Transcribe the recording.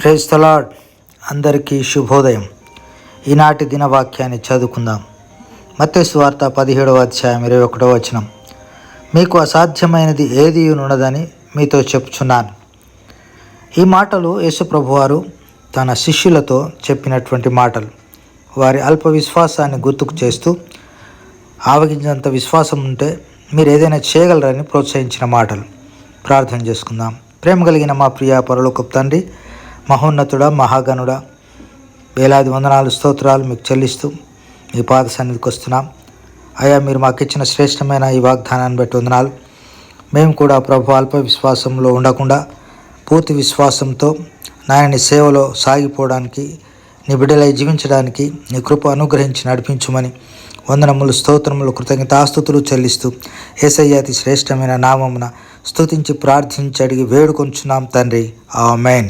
Praise తలాడ్ అందరికీ శుభోదయం. ఈనాటి దినవాక్యాన్ని చదువుకుందాం. మత్తయి వార్త పదిహేడవ అధ్యాయం ఇరవై ఒకటవ వచనం. మీకు అసాధ్యమైనది ఏది ఉన్నదని మీతో చెప్తున్నాను ఈ మాటలు యేసుప్రభు వారు తన శిష్యులతో చెప్పినటువంటి మాటలు. వారి అల్ప విశ్వాసాన్ని గుర్తుకు చేస్తూ ఆవగించినంత విశ్వాసం ఉంటే మీరు ఏదైనా చేయగలరని ప్రోత్సహించిన మాటలు. ప్రార్థన చేసుకుందాం. ప్రేమ కలిగిన మా ప్రియ పరలోకపు తండ్రి మహోన్నతుడ మహాగణుడ. వేలాది వందనాలు స్తోత్రాలు మీకు చెల్లిస్తూ మీ పాద సన్నిధికి వస్తున్నాం. అయ్యా మీరు మాకు ఇచ్చిన శ్రేష్టమైన ఈ వాగ్దానాన్ని బట్టి వందనాలు. మేము కూడా ప్రభు అల్ప విశ్వాసంలో ఉండకుండా పూర్తి విశ్వాసంతో నాయని సేవలో సాగిపోవడానికి నీ బిడ్డలై జీవించడానికి నీ కృప అనుగ్రహించి నడిపించుమని వందనములు స్తోత్రములు కృతజ్ఞతాస్తుతులు చెల్లిస్తూ ఏసయ్యాతి శ్రేష్టమైన నామమున స్తుతించి ప్రార్థించి అడిగి వేడుకొంచున్నాం తండ్రి. ఆమెన్.